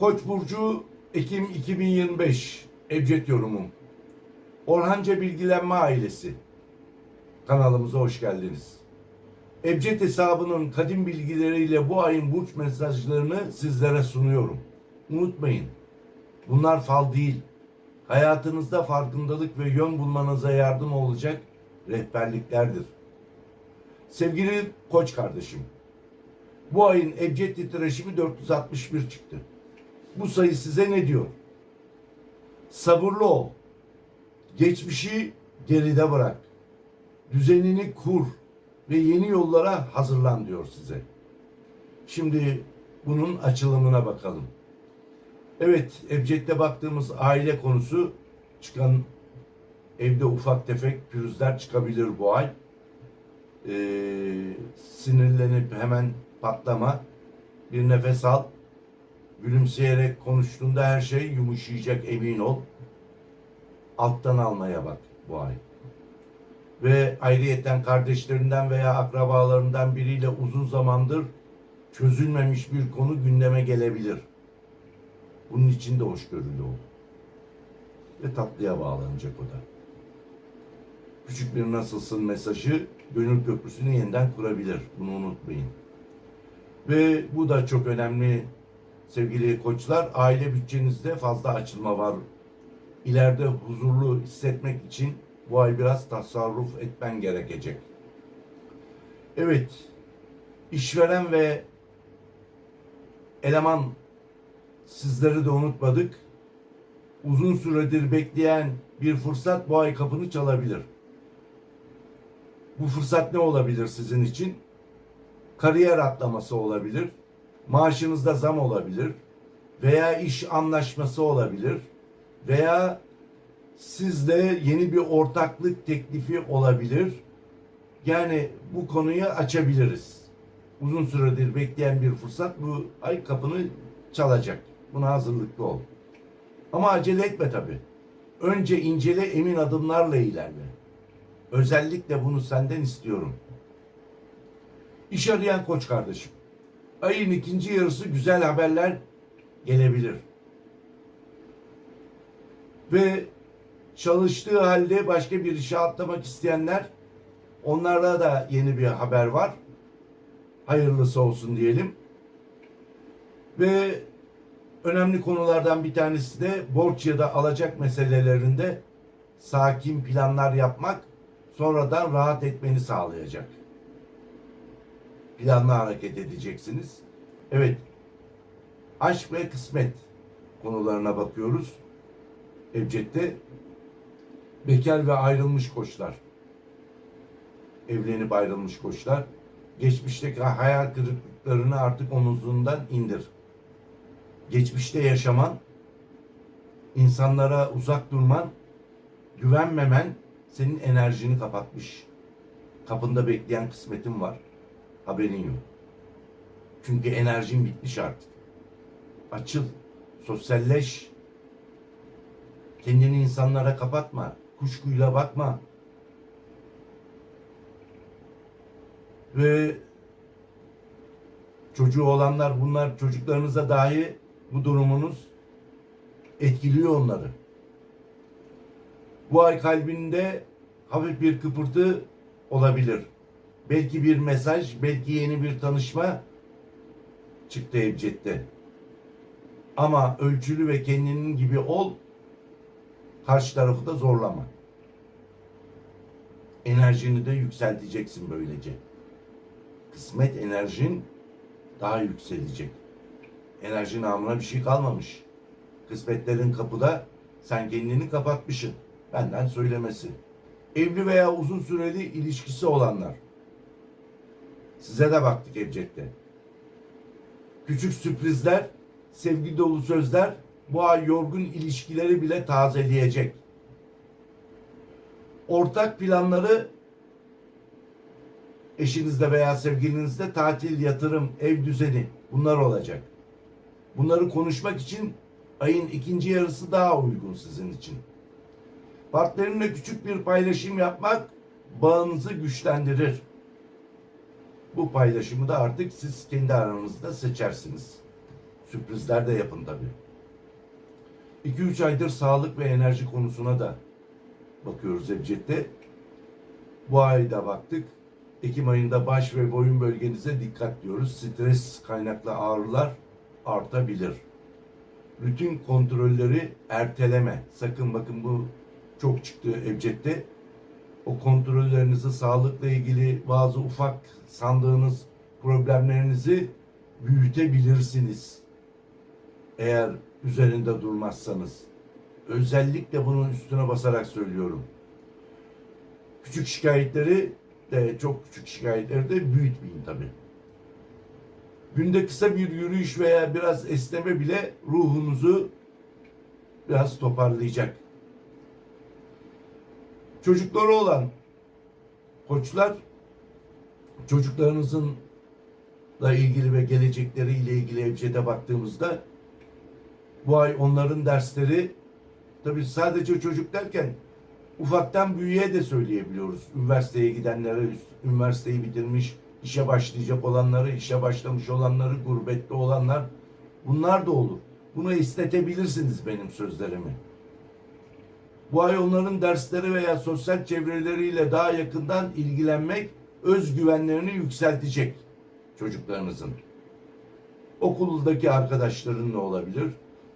Koç burcu Ekim 2025 Ebced yorumum. Orhanca Bilgilenme ailesi. Kanalımıza hoş geldiniz. Ebced hesabının kadim bilgileriyle bu ayın burç mesajlarını sizlere sunuyorum. Unutmayın. Bunlar fal değil. Hayatınızda farkındalık ve yön bulmanıza yardım olacak rehberliklerdir. Sevgili koç kardeşim, bu ayın ebced titreşimi 461 çıktı. Bu sayı size ne diyor? Sabırlı ol. Geçmişi geride bırak. Düzenini kur ve yeni yollara hazırlan diyor size. Şimdi bunun açılımına bakalım. Evet, Ebced'de baktığımız aile konusu çıkan evde ufak tefek pürüzler çıkabilir bu ay. Ee, sinirlenip hemen patlama, bir nefes al, gülümseyerek konuştuğunda her şey yumuşayacak emin ol. Alttan almaya bak bu ay. Ve ayrıyetten kardeşlerinden veya akrabalarından biriyle uzun zamandır çözülmemiş bir konu gündeme gelebilir. Bunun için de hoşgörülü ol. Ve tatlıya bağlanacak o da. Küçük bir nasılsın mesajı gönül köprüsünü yeniden kurabilir. Bunu unutmayın. Ve bu da çok önemli sevgili koçlar. Aile bütçenizde fazla açılma var. İleride huzurlu hissetmek için bu ay biraz tasarruf etmen gerekecek. Evet, işveren ve eleman sizleri de unutmadık. Uzun süredir bekleyen bir fırsat bu ay kapını çalabilir. Bu fırsat ne olabilir sizin için? Kariyer atlaması olabilir. Maaşınızda zam olabilir. Veya iş anlaşması olabilir. Veya sizde yeni bir ortaklık teklifi olabilir. Yani bu konuyu açabiliriz. Uzun süredir bekleyen bir fırsat bu ay kapını çalacak. Buna hazırlıklı ol. Ama acele etme tabi. Önce incele emin adımlarla ilerle. Özellikle bunu senden istiyorum. İş arayan koç kardeşim. Ayın ikinci yarısı güzel haberler gelebilir. Ve çalıştığı halde başka bir işe atlamak isteyenler onlarla da yeni bir haber var. Hayırlısı olsun diyelim. Ve önemli konulardan bir tanesi de borç ya da alacak meselelerinde sakin planlar yapmak sonradan rahat etmeni sağlayacak. Planlı hareket edeceksiniz. Evet. Aşk ve kısmet konularına bakıyoruz. Ebced'de bekar ve ayrılmış koçlar. Evlenip ayrılmış koçlar. Geçmişteki hayal kırıklıklarını artık omuzundan indir. Geçmişte yaşaman, insanlara uzak durman, güvenmemen senin enerjini kapatmış. Kapında bekleyen kısmetin var. Haberin yok. Çünkü enerjin bitmiş artık. Açıl, sosyalleş. Kendini insanlara kapatma. Kuşkuyla bakma. Ve çocuğu olanlar bunlar çocuklarınıza dahi bu durumunuz etkiliyor onları. Bu ay kalbinde hafif bir kıpırtı olabilir. Belki bir mesaj, belki yeni bir tanışma çıktı Ebced'de. Ama ölçülü ve kendinin gibi ol, karşı tarafı da zorlama. Enerjini de yükselteceksin böylece. Kısmet enerjin daha yükselecek. Enerji namına bir şey kalmamış. Kısmetlerin kapıda sen kendini kapatmışsın. Benden söylemesi. Evli veya uzun süreli ilişkisi olanlar. Size de baktık Ebced'de. Küçük sürprizler, sevgi dolu sözler bu ay yorgun ilişkileri bile tazeleyecek. Ortak planları eşinizde veya sevgilinizde tatil, yatırım, ev düzeni bunlar olacak. Bunları konuşmak için ayın ikinci yarısı daha uygun sizin için. Partnerinle küçük bir paylaşım yapmak bağınızı güçlendirir. Bu paylaşımı da artık siz kendi aranızda seçersiniz. Sürprizler de yapın tabii. 2-3 aydır sağlık ve enerji konusuna da bakıyoruz Ebced'de. Bu ayda baktık. Ekim ayında baş ve boyun bölgenize dikkat diyoruz. Stres kaynaklı ağrılar artabilir. Rutin kontrolleri erteleme. Sakın bakın bu çok çıktı Ebced'de. O kontrollerinizi sağlıkla ilgili bazı ufak sandığınız problemlerinizi büyütebilirsiniz. Eğer üzerinde durmazsanız. Özellikle bunun üstüne basarak söylüyorum. Küçük şikayetleri de çok küçük şikayetleri de büyütmeyin tabii. Günde kısa bir yürüyüş veya biraz esneme bile ruhunuzu biraz toparlayacak. Çocukları olan koçlar çocuklarınızın da ilgili ve gelecekleri ile ilgili ebcede baktığımızda bu ay onların dersleri tabii sadece çocuk derken ufaktan büyüğe de söyleyebiliyoruz. Üniversiteye gidenlere, üniversiteyi bitirmiş, işe başlayacak olanları, işe başlamış olanları, gurbette olanlar bunlar da olur. Bunu esnetebilirsiniz benim sözlerimi. Bu ay onların dersleri veya sosyal çevreleriyle daha yakından ilgilenmek özgüvenlerini yükseltecek çocuklarınızın. Okuldaki arkadaşların ne olabilir?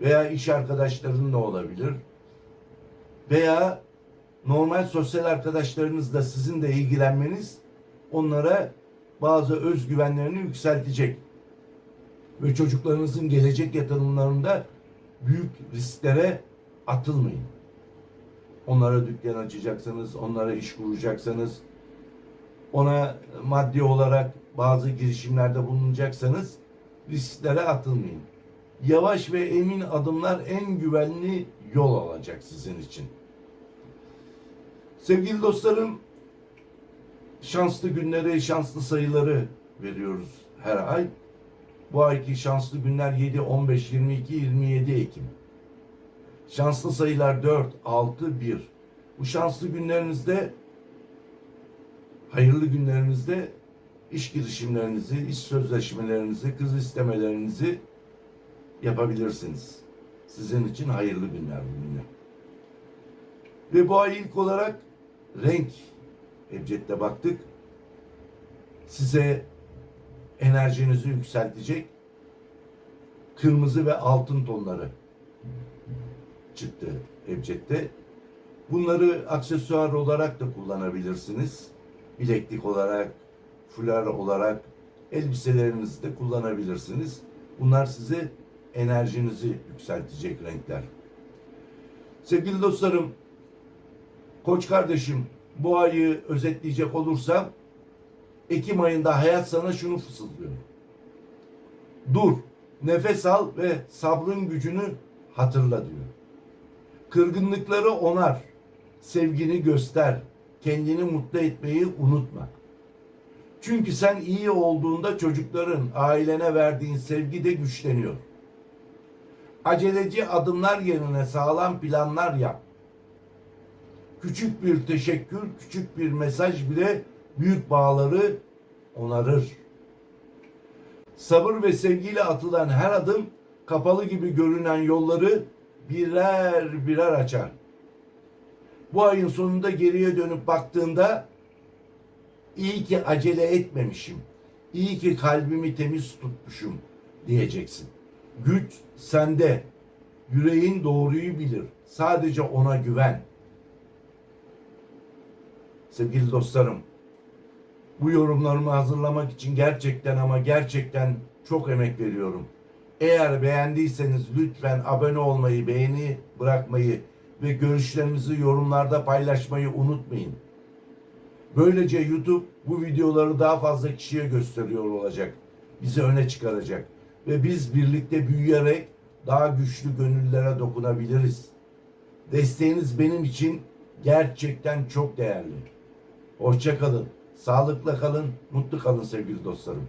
Veya iş arkadaşların ne olabilir? Veya normal sosyal arkadaşlarınızla sizin de ilgilenmeniz onlara bazı özgüvenlerini yükseltecek. Ve çocuklarınızın gelecek yatırımlarında büyük risklere atılmayın. Onlara dükkan açacaksanız, onlara iş kuracaksanız, ona maddi olarak bazı girişimlerde bulunacaksanız risklere atılmayın. Yavaş ve emin adımlar en güvenli yol olacak sizin için. Sevgili dostlarım, şanslı günleri, şanslı sayıları veriyoruz her ay. Bu ayki şanslı günler 7, 15, 22, 27 Ekim. Şanslı sayılar 4, 6, 1. Bu şanslı günlerinizde, hayırlı günlerinizde iş girişimlerinizi, iş sözleşmelerinizi, kız istemelerinizi yapabilirsiniz. Sizin için hayırlı günler bu günler. Ve bu ay ilk olarak renk Ebced'de baktık. Size enerjinizi yükseltecek kırmızı ve altın tonları çıktı Ebced'de. Bunları aksesuar olarak da kullanabilirsiniz. Bileklik olarak, fular olarak elbiselerinizde kullanabilirsiniz. Bunlar size enerjinizi yükseltecek renkler. Sevgili dostlarım, Koç kardeşim bu ayı özetleyecek olursam Ekim ayında hayat sana şunu fısıldıyor. Dur, nefes al ve sabrın gücünü hatırla diyor. Kırgınlıkları onar, sevgini göster, kendini mutlu etmeyi unutma. Çünkü sen iyi olduğunda çocukların, ailene verdiğin sevgi de güçleniyor. Aceleci adımlar yerine sağlam planlar yap. Küçük bir teşekkür, küçük bir mesaj bile büyük bağları onarır. Sabır ve sevgiyle atılan her adım kapalı gibi görünen yolları birer birer açar. Bu ayın sonunda geriye dönüp baktığında iyi ki acele etmemişim. İyi ki kalbimi temiz tutmuşum diyeceksin. Güç sende. Yüreğin doğruyu bilir. Sadece ona güven. Sevgili dostlarım, bu yorumlarımı hazırlamak için gerçekten ama gerçekten çok emek veriyorum. Eğer beğendiyseniz lütfen abone olmayı, beğeni bırakmayı ve görüşlerinizi yorumlarda paylaşmayı unutmayın. Böylece YouTube bu videoları daha fazla kişiye gösteriyor olacak. Bizi öne çıkaracak. Ve biz birlikte büyüyerek daha güçlü gönüllere dokunabiliriz. Desteğiniz benim için gerçekten çok değerli. Hoşça kalın. Sağlıkla kalın, mutlu kalın sevgili dostlarım.